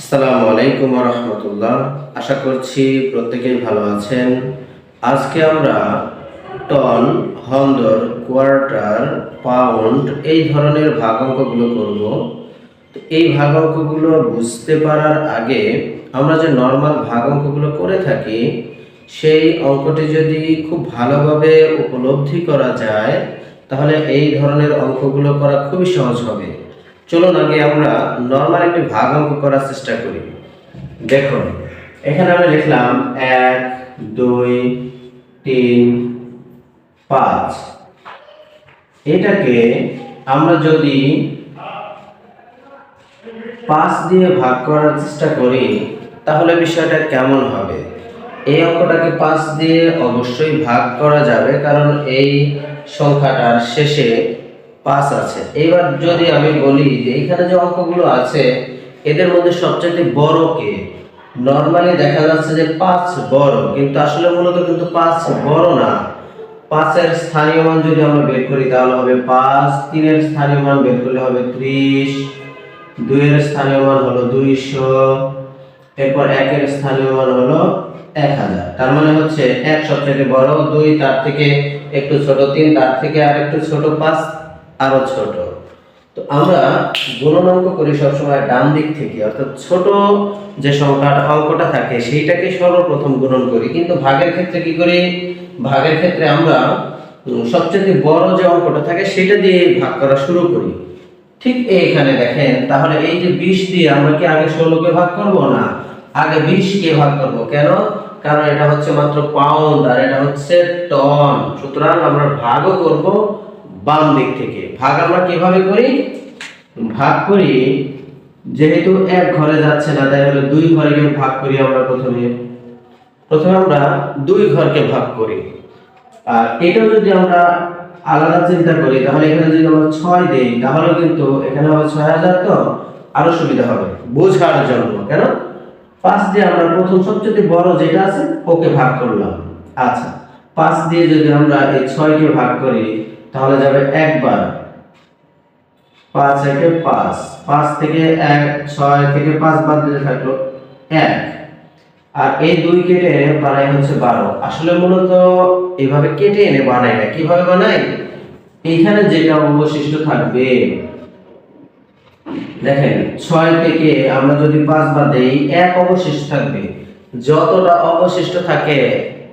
আসসালামু আলাইকুম রহমতুল্লাহ। আশা করছি প্রত্যেকেই ভালো আছেন। আজকে আমরা টন, হন্দর, কোয়ার্টার, পাউন্ড এই ধরনের ভাগ অঙ্কগুলো করব। তো এই ভাগ অঙ্কগুলো বুঝতে পারার আগে আমরা যে নর্মাল ভাগ অঙ্কগুলো করে থাকি, সেই অঙ্কটি যদি খুব ভালোভাবে উপলব্ধি করা যায়, তাহলে এই ধরনের অঙ্কগুলো করা খুবই সহজ হবে। চলুন আগে আমরা নর্মাল একটি ভাগ অঙ্ক করার চেষ্টা করি। দেখুন, এখানে আমি লিখলাম এক, দুই, তিন, পাঁচ। এটাকে আমরা যদি পাঁচ দিয়ে ভাগ করার চেষ্টা করি, তাহলে বিষয়টা কেমন হবে? এই অঙ্কটাকে পাঁচ দিয়ে অবশ্যই ভাগ করা যাবে, কারণ এই সংখ্যাটার শেষে পাঁচ আছে। এবার যদি আমি বলি যে এখানে যে অঙ্কগুলো আছে, এদের মধ্যে সবচেয়ে বড় কে? নর্মালি দেখা যাচ্ছে যে পাঁচ বড়, কিন্তু আসলে মূলত কিন্তু পাঁচ বড় না। পাঁচের স্থানীয় মান যদি আমরা বের করি, তাহলে হবে পাঁচ, তিনের স্থানীয় মান বের করলে হবে ত্রিশ, দুইয়ের স্থানীয় মান হলো দুইশো, এরপর একের স্থানীয় মান হলো এক হাজার। তার মানে হচ্ছে এক সবচেয়ে বড়, দুই তার থেকে একটু ছোট, তিন তার থেকে আর একটু ছোট, পাঁচ আরও ছোট। তো আমরা গুণন অঙ্ক করি সবসময় ডান দিক থেকে, অর্থাৎ ছোট যে সংখ্যাটা, অঙ্কটা থাকে, সেইটাকে সর্বপ্রথম গুণন করি। কিন্তু ভাগের ক্ষেত্রে কি করি? ভাগের ক্ষেত্রে আমরা সবচেয়ে বড় যে অঙ্কটা থাকে, সেটা দিয়ে ভাগ করা শুরু করি। ঠিক এইখানে দেখেন, তাহলে এই যে বিশ দিয়ে আমরা কি আগে ষোলোকে ভাগ করব না? আগে বিশ কে ভাগ করব। কেন? কারণ এটা হচ্ছে মাত্র পাউন্ড আর এটা হচ্ছে টন সুতরাং আমরা ভাগও করব বাম দিক থেকে। ভাগ আমরা কীভাবে করি? ভাগ করি, যেহেতু এক ঘরে যাচ্ছে না, তাই হলে দুই ঘরে গিয়ে ভাগ করি আমরা প্রথমে। প্রথমে আমরা দুই ঘরকে ভাগ করি। আর এটাও যদি আমরা আলাদা চিন্তা করি, তাহলে এখানে যদি আমরা ছয় দেই তাহলে কিন্তু এখানে হবে ছয় হাজার তো আরও সুবিধা হবে। বোঝার জন্য, কেন? পাঁচ দিয়ে আমরা প্রথম সবচেয়ে বড় যেটা আছে, ওকে ভাগ করলাম। আচ্ছা পাঁচ দিয়ে যদি আমরা এই ছয়কে ভাগ করি তাহলে যাবে একবার। পাঁচ একে পাঁচ। পাঁচ থেকে এক, ছয় থেকে পাঁচ বাদ দিলে থাকল এক। আর এই দুই কেটে এনে বানাই হচ্ছে বারো। আসলে মূলত এভাবে কেটে এনে বানাই না। কীভাবে বানাই? এইখানে যেটা অবশিষ্ট থাকবে, দেখেন, ছয় থেকে আমরা যদি পাঁচ বাদ দেই, এক অবশিষ্ট থাকবে। যতটা অবশিষ্ট থাকে,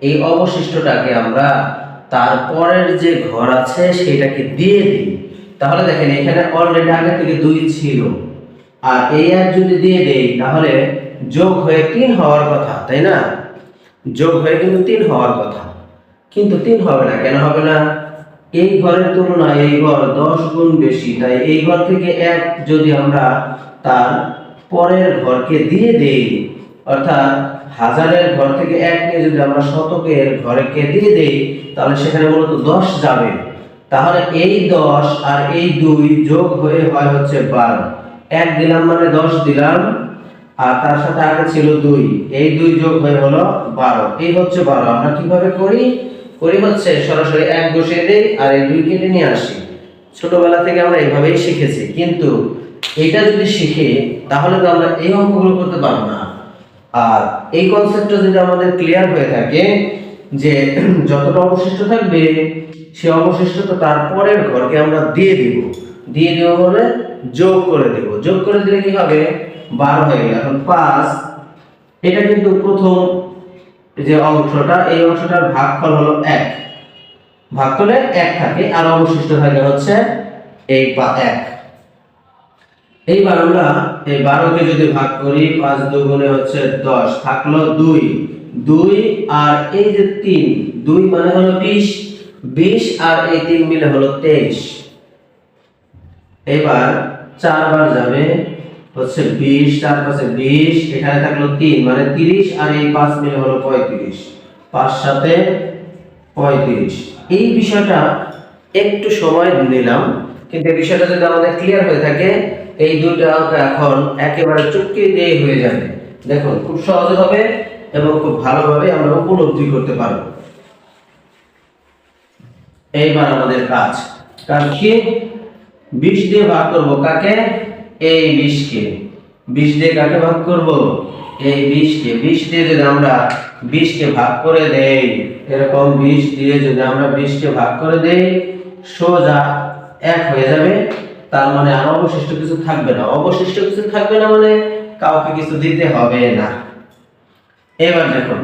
এই অবশিষ্টটাকে আমরা তারপরের যে ঘর আছে সেটাকে দিয়ে দিই। তাহলে দেখেন, এখানে অলরেডি আগে থেকে দুই ছিল। আর এই এক যদি দিয়ে দেই, তাহলে যোগ হয়ে তিন হওয়ার কথা, তাই না? যোগ হয়ে কিন্তু তিন হওয়ার কথা। কিন্তু তিন হবে না, কেন হবে না? এই ঘরের তুলনায় এই ঘর দশ গুণ বেশি। তাই এই ঘর থেকে এক যদি আমরা তার পরের ঘরকে দিয়ে দেই, অর্থাৎ হাজারের ঘর থেকে এক নিয়ে যদি আমরা শতকের ঘরকে দিয়ে দেই, তাহলে সেখানে মূলত দশ যাবে। তাহলে এই দশ আর এই দুই যোগ হয়ে হয় হচ্ছে বারো। এক দিলাম মানে দশ দিলাম, আর তার সাথে আগে ছিল দুই। এই দুই যোগ হয়ে হলো বারো। এই হচ্ছে বারো। আমরা কীভাবে করি? করি হচ্ছে সরাসরি এক বসিয়ে দেই আর এই দুই কেটে নিয়ে আসি। ছোটবেলা থেকে আমরা এইভাবেই শিখেছি। কিন্তু এটা যদি শিখে, তাহলে তো আমরা এই অঙ্কগুলো করতে পারব না। আর এই কনসেপ্টটা যদি আমাদের ক্লিয়ার হয়ে থাকে, যে যতটা অবশিষ্ট থাকবে, সে অবশিষ্টটা তারপরের ঘরকে আমরা দিয়ে দিব। দিয়ে দিব বলে যোগ করে দেব। যোগ করে দিলে কি হবে? বারো হয়ে গেল। এখন পাঁচ, এটা কিন্তু প্রথম যে অংশটা, এই অংশটার ভাগফল হলো এক। ভাগফলে এক থাকে, আর অবশিষ্ট থাকে হচ্ছে এই পা এক। এইবার আমরা এই বারোকে যদি ভাগ করি, পাঁচ দুগুণে হচ্ছে দশ, থাকল দুই। দুই আর এই যে তিন, দুই মানে হলো বিশ। বিশ আর এই তিন মিলে হলো তেইশ। এবার চারবার যাবে হচ্ছে বিশ, চার পাশে বিশ, এখানে থাকল তিন মানে তিরিশ আর এই পাঁচ মিলে হলো পঁয়ত্রিশ। পাঁচ সাথে পঁয়ত্রিশ। এই বিষয়টা একটু সময় নিলাম, কিন্তু এই বিষয়টা যদি আমাদের ক্লিয়ার হয়ে থাকে এই দুইটা অঙ্ক এখন একেবারে চুটকি দিয়ে হয়ে যাবে। দেখুন, খুব সহজে হবে এবং খুব ভালোভাবে আমরা উপলব্ধি করতে পারব। এইবার আমাদের কাজ। কাজ কি? বিশ দিয়ে ভাগ করব কাকে? এই বিশকে বিশ দিয়ে কাকে ভাগ করব? এই বিশকে বিশ দিয়ে যদি আমরা বিশকে ভাগ করে দেই, এরকম বিশ দিয়ে যদি আমরা বিশকে ভাগ করে দেই, সোজা এক হয়ে যাবে তার মানে আর অবশিষ্ট কিছু থাকবে না। অবশিষ্ট কিছু থাকবে না মানে কাউকে কিছু দিতে হবে না। এবার দেখুন,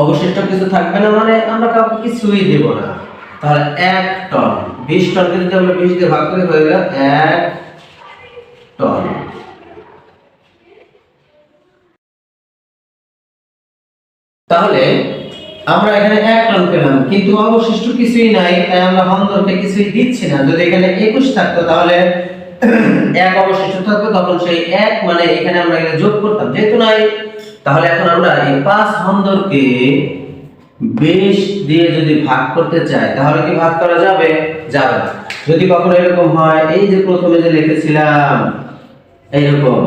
অবশিষ্ট কিছু থাকবে না মানে আমরা কাউকে কিছুই দেব না। তাহলে এক টন, বিশ টনকে যদি আমরা বিশ দিয়ে ভাগ করে, হয়ে গেল এক টন। তাহলে আমরা এখানে এক টন পেলাম কিন্তু অবশিষ্ট কিছুই নাই, তাই আমরা হন্দরকে কিছুই দিচ্ছি না। যদি এখানে একুশ থাকতো, তাহলে এক অবশিষ্ট থাকতো, তখন সেই এক মানে এখানে আমরা এখানে যোগ করতাম। যেহেতু নাই, তাহলে এখন আমরা এই পাঁচ হন্দরকে বেশ দিয়ে যদি ভাগ করতে চাই, তাহলে কি ভাগ করা যাবে? যাবে যদি কখনো এরকম হয়, এই যে প্রথমে যে লিখেছিলাম, এইরকম।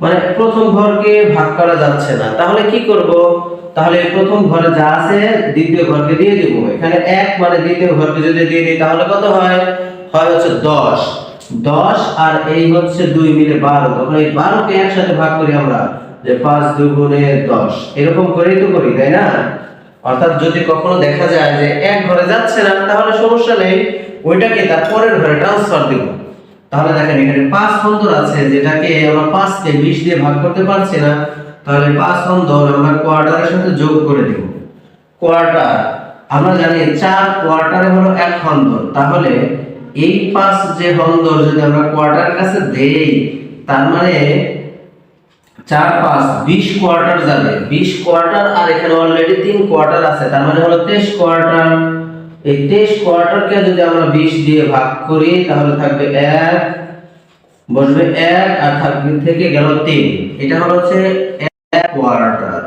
মানে প্রথম ঘরকে ভাগ করা যাচ্ছে না। তাহলে কি করব? তাহলে প্রথম ঘরে যা আছে দ্বিতীয় ঘরকে দিয়ে দিব। এখানে এক মানে দ্বিতীয় ঘরকে যদি দিয়ে দিই, তাহলে কত হয়? হয় হচ্ছে দশ। দশ আর এই হচ্ছে দুই মিলে বারো। তখন এই বারোকে একসাথে ভাগ করি আমরা, যে পাঁচ দুগুণে দশ। এরকম করেই তো করি, তাই না? অর্থাৎ যদি কখনো দেখা যায় যে এক ঘরে যাচ্ছে না, তাহলে সমস্যা নেই। ওইটাকে তার পরের ঘরে ট্রান্সফার দিব। তাহলে দেখেন, এখানে পাঁচ অন্তর আছে, যেটাকে আমরা পাঁচকে বিশ দিয়ে ভাগ করতে পারছি না, তাহলে পাঁচ অন্তর আমরা কোয়ার্টারের সাথে যোগ করে দিব। কোয়ার্টার, আমরা জানি চার কোয়ার্টারে হলো এক হন্দর তাহলে এই পাঁচ যে হন্দর যদি আমরা কোয়ার্টারের কাছে দেই, তার মানে চার পাঁচ বিশ কোয়ার্টার যাবে। বিশ কোয়ার্টার, আর এখানে অলরেডি তিন কোয়ার্টার আছে, তার মানে হলো তেইশ কোয়ার্টার। এই তেইশ কোয়ার্টারকে যদি আমরা বিশ দিয়ে ভাগ করি, তাহলে থাকবে এক, বসবে এক আর থাকবে থেকে গেল তিন। এটা হলো হচ্ছে এক কোয়ার্টার।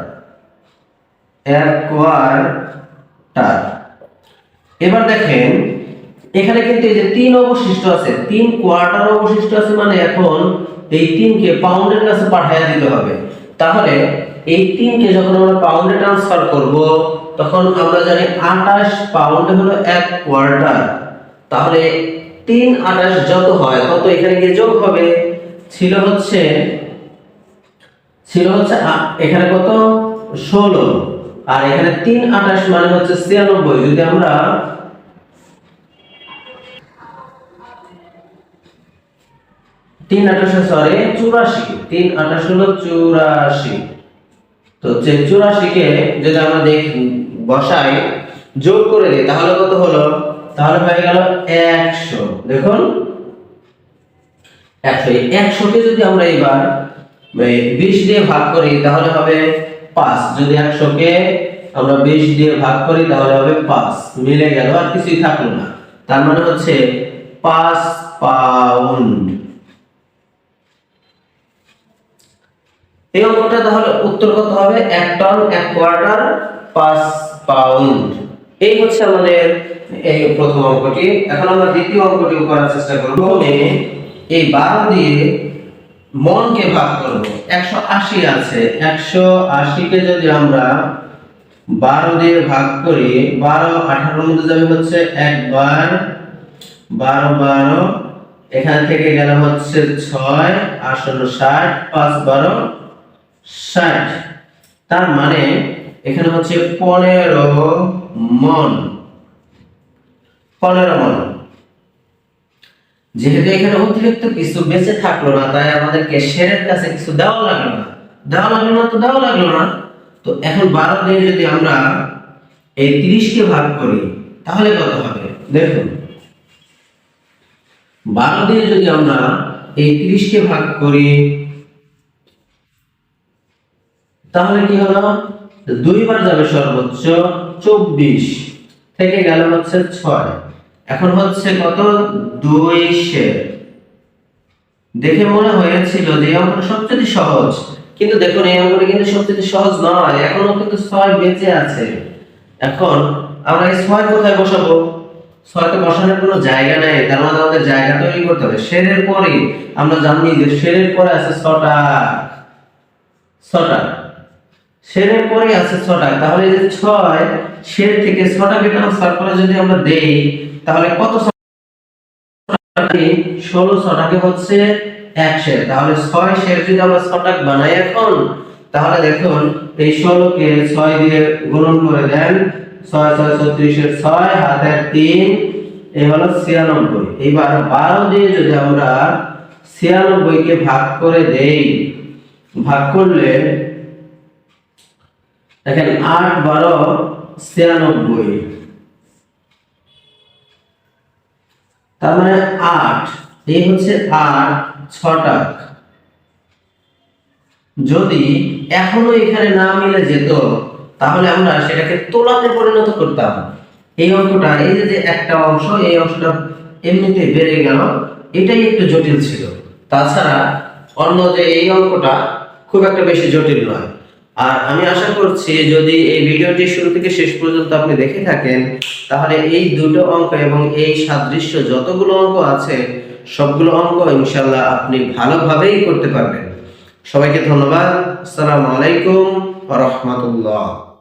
এক কোয়ার্টার। এবার দেখেন, এখানে কিন্তু এই যে তিন অবশিষ্ট আছে, তিন কোয়ার্টার অবশিষ্ট আছে মানে এখন এই তিনকে পাউন্ডের কাছে পাঠিয়ে দিতে হবে। তাহলে এই তিনকে যখন আমরা পাউন্ডে ট্রান্সফার করব, তখন আমরা জানি আঠাশ পাউন্ড হলো এক কোয়ার্টার তাহলে তিন আঠাশ যত হয়, তত এখানে গিয়ে যোগ হবে। ছিল হচ্ছে ছিল হচ্ছে এখানে কত? ষোলো। আর এখানে তিন আঠাশ মানে হচ্ছে ছিয়ানব্বই। যদি আমরা তিন আঠাশ সরি চুরাশি। তিন আঠাশ হলো চুরাশি। তো চুরাশিকে যদি আমরা দেখ বসাই, যোগ করে দিই, তাহলে কত হলো? তাহলে হয়ে গেল একশো। দেখুন। একশো। একশোকে যদি আমরা এবার বিশ দিয়ে ভাগ করি, তাহলে হবে পাঁচ। যদি একশোকে আমরা বিশ দিয়ে ভাগ করি, তাহলে হবে পাঁচ। মিলে গেল, আর কিছুই থাকল না। তার মানে হচ্ছে পাঁচ পাউন্ড। এই অঙ্কটা তাহলে উত্তর কত হবে? এক টন এক কোয়ার্টার পাঁচ পাউন্ড এই হচ্ছে আমাদের এই প্রথম অঙ্কটি। এখন আমরা দ্বিতীয় অঙ্কটি করার চেষ্টা করব। প্রথমে এই বারো দিয়ে মনকে ভাগ করব। একশো আশি আছে। একশো আশিকে যদি আমরা বারো দিয়ে ভাগ করি, বারো আঠারোর মধ্যে যাবে হচ্ছে একবার বারো বারো এখান থেকে গেল হচ্ছে ছয় আসন্ন ষাট, পাঁচ বারো ষাট। তার মানে এখানে হচ্ছে পনেরো মন। পনেরো মন। যেহেতু এখানে অতিরিক্ত কিছু বেঁচে থাকল না, তাই আমাদেরকে শেরের কাছে কিছু দেওয়া লাগল না। দেওয়া লাগল না তো দেওয়া লাগল না। তো এখন বারো দিয়ে যদি আমরা এই তিরিশকে ভাগ করি, তাহলে কত হবে? দেখুন। বারো দিয়ে যদি আমরা এই তিরিশকে ভাগ করি তাহলে কি হলো? দুইবার যাবে সর্বোচ্চ চব্বিশ, থেকে গেল হচ্ছে ছয়। এখন হচ্ছে কত? দুই শের দেখে মনে হয়েছিল যে এই অঙ্কটা সবচেয়ে সহজ, কিন্তু দেখুন এই অঙ্কটা কিন্তু সবচেয়ে সহজ নয়, এখনও কিন্তু ছয় বেঁচে আছে। এখন আমরা এই ছয় কোথায় বসাবো? ছয়কে বসানোর কোনো জায়গা নেই, তার মানে আমাদের জায়গা তৈরি করতে হবে। শেরের পরে আমরা জানি যে শেরের পরে আছে ছটা। ছটা। শেরের পরে আছে ছটা। তাহলে যে ছয় শের থেকে ছটাকে ট্রান্সফার করে যদি আমরা দেই, তাহলে কত ষোলো ছটাকে হচ্ছে এক শের তাহলে ছয় শের যদি আমরা ছটাক বানাই এখন, তাহলে দেখুন, এই ষোলোকে ছয় দিয়ে গুণন করে দেন, ছয় ছয় ছত্রিশের ছয় হাতের তিন এই হলো ছিয়ানব্বই। এইবার বারো দিয়ে যদি আমরা ছিয়ানব্বইকে ভাগ করে দেই, ভাগ করলে দেখেন, আট, বারো, ছিয়ানব্বই। তার মানে আট, এই হচ্ছে আট ছটাক। যদি এখনও এখানে না মিলে যেত, তাহলে আমরা সেটাকে তোলাতে পরিণত করতাম। এই অঙ্কটা এই যে যে একটা অংশ, এই অংশটা এমনিতে বেড়ে গেল, এটাই একটু জটিল ছিল। তাছাড়া অন্য যে এই অঙ্কটা খুব একটা বেশি জটিল নয়। আর আমি আশা করছি যদি এই ভিডিওটি শুরু থেকে শেষ পর্যন্ত আপনি দেখে থাকেন, তাহলে এই দুটো অঙ্ক এবং এই সাদৃশ্য যতগুলো অঙ্ক আছে, সবগুলো অঙ্ক ইনশাল্লাহ আপনি ভালোভাবেই করতে পারবেন। সবাইকে ধন্যবাদ। আসসালামু আলাইকুম রহমতুল্লাহ।